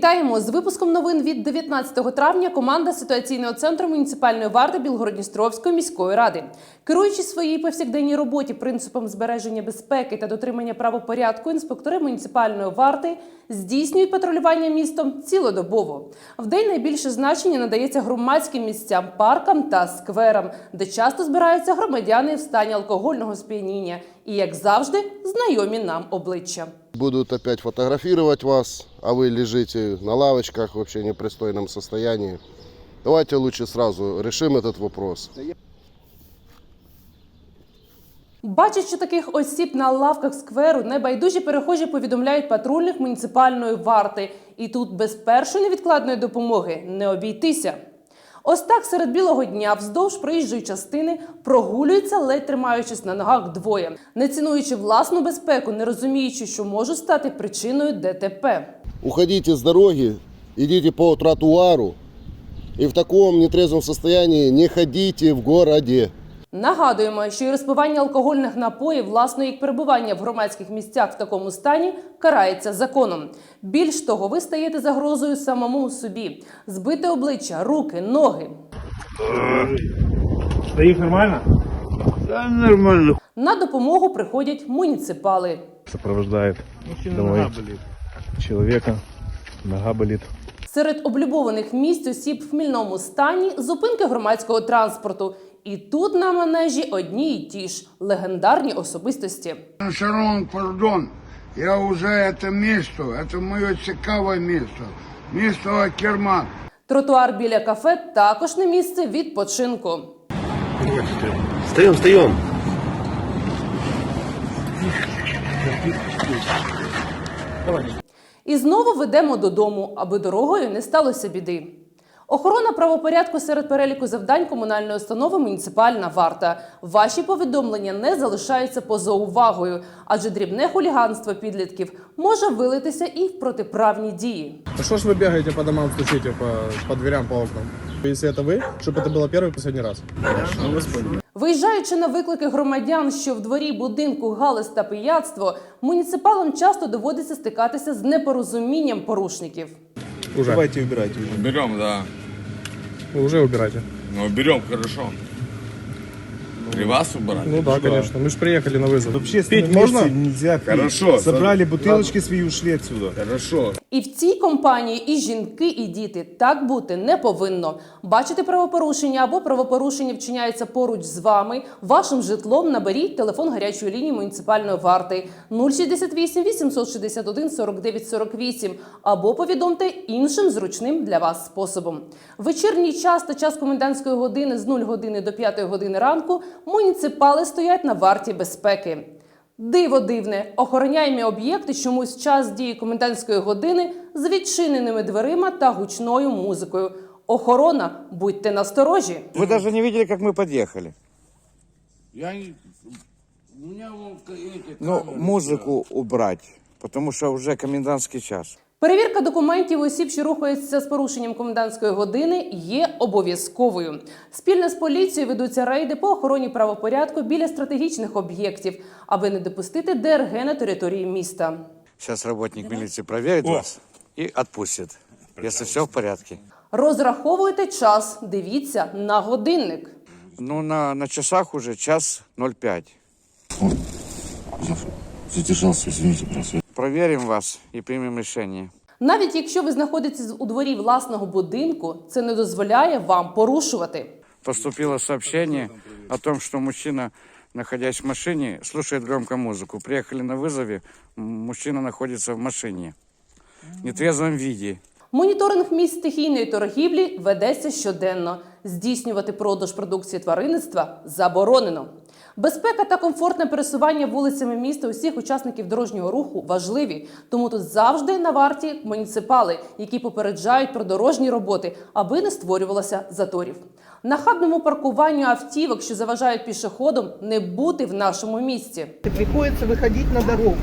Вітаємо з випуском новин від 19 травня. Команда ситуаційного центру муніципальної варти Білгородністровської міської ради, керуючи своїй повсякденній роботі принципом збереження безпеки та дотримання правопорядку, інспектори муніципальної варти здійснюють патрулювання містом цілодобово. Вдень найбільше значення надається громадським місцям, паркам та скверам, де часто збираються громадяни в стані алкогольного сп'яніння і, як завжди, знайомі нам обличчя. Будут опять фотографировать вас, а вы лежите на лавочках в вообще непристойном состоянии. Давайте лучше сразу решим этот вопрос. Бачачи таких осіб на лавках скверу, небайдужі перехожі повідомляють патрульних муніципальної варти. І тут без першої невідкладної допомоги не обійтися. Ось так серед білого дня вздовж проїжджої частини прогулюються, ледь тримаючись на ногах двоє, не цінуючи власну безпеку, не розуміючи, що можуть стати причиною ДТП. Уходіть з дороги, ідіть по тротуару і в такому нетрезвому стані не ходіть в городе. Нагадуємо, що і розпивання алкогольних напоїв, власне, як перебування в громадських місцях в такому стані карається законом. Більш того, ви стаєте загрозою самому собі. Збите обличчя, руки, ноги. Стоїть нормально? Да, нормально. На допомогу приходять муніципали. Мужчина домой нога болит. Нога болит. Серед облюбованих місць осіб в хмільному стані зупинки громадського транспорту. І тут на манежі одні й ті ж легендарні особистості. Шарон, пардон, я уже это место, это мое цікаве место. Место Керман. Тротуар біля кафе також не місце відпочинку. Встаем, встаем. І знову ведемо додому, аби дорогою не сталося біди. Охорона правопорядку серед переліку завдань комунальної установи муніципальна варта. Ваші повідомлення не залишаються поза увагою, адже дрібне хуліганство підлітків може вилитися і в протиправні дії. А что ж вы бегаете по домам, стучите по, по дверям, по окнам? Если это вы, чтобы это было первый и последний раз. Виїжджаючи на виклики громадян, що в дворі будинку галас та пияцтво, муніципалам часто доводиться стикатися з непорозумінням порушників. Уже. Давайте убирайте уже. Берем, да. Вы уже убирайте. Ну, берем, хорошо. При вас убрать? Ну да, конечно. Мы же приехали на вызов. Вообще Пить можно? нельзя пить. Хорошо, Собрали ладно. бутылочки свои и ушли отсюда. Хорошо. І в цій компанії і жінки, і діти так бути не повинно. Бачите правопорушення або правопорушення вчиняється поруч з вами, вашим житлом наберіть телефон гарячої лінії муніципальної варти 068 861 49 48 або повідомте іншим зручним для вас способом. Вечірній час та час комендантської години з 0 години до 5 години ранку муніципали стоять на варті безпеки. Диво дивне, охороняємі об'єкти чомусь в час дії комендантської години з відчиненими дверима та гучною музикою. Охорона, будьте насторожі. Вы даже не видели, как мы подъехали. Я не... У меня вон эти Ну, камеры. музыку убрать, потому что уже комендантский час. Перевірка документів осіб, що рухаються з порушенням комендантської години, є обов'язковою. Спільно з поліцією ведуться рейди по охороні правопорядку біля стратегічних об'єктів, аби не допустити ДРГ на території міста. Сейчас работник милиции проверит вас и отпустит, если все в порядке. Розраховуйте час, дивіться на годинник. Ну, на, на часах уже час 05. Задержался, извините, просто. Проверим вас и примем решение. Навіть якщо ви знаходитесь у дворі власного будинку, це не дозволяє вам порушувати. Поступило сообщение о том, что мужчина, находясь в машине, слушает громко музыку. Приехали на вызове, мужчина находится в машине в нетрезвом виде. Моніторинг місць стихійної торгівлі ведеться щоденно. Здійснювати продаж продукції тваринництва заборонено. Безпека та комфортне пересування вулицями міста усіх учасників дорожнього руху важливі, тому тут завжди на варті муніципали, які попереджають про дорожні роботи, аби не створювалося заторів. Нахабному паркуванню автівок, що заважають пішоходам, не бути в нашому місті. Приходится выходить на дорогу.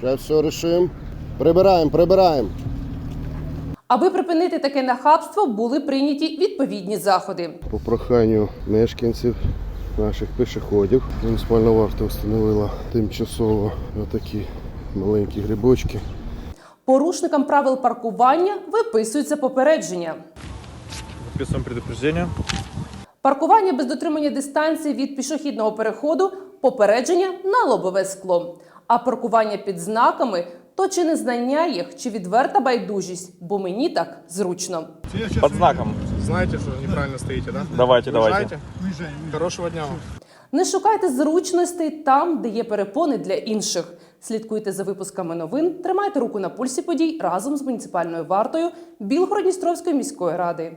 Сейчас все решим. Прибираем, прибираем. Аби припинити таке нахабство, були прийняті відповідні заходи. По проханню мешканців, наших пішоходів, муніципальна варта встановила тимчасово отакі маленькі грибочки. Порушникам правил паркування виписується попередження. Подписываем предупреждение. Паркування без дотримання дистанції від пішохідного переходу попередження на лобове скло. А паркування під знаками то чи незнання їх, чи відверта байдужість, бо мені так зручно. Под знаком. Знаете, что неправильно стоите, да? Давайте, давайте. Уезжайте. Хорошего дня вам. Не шукайте зручностей там, де є перепони для інших. Слідкуйте за випусками новин, тримайте руку на пульсі подій разом з муніципальною вартою Білгород-Дністровської міської ради.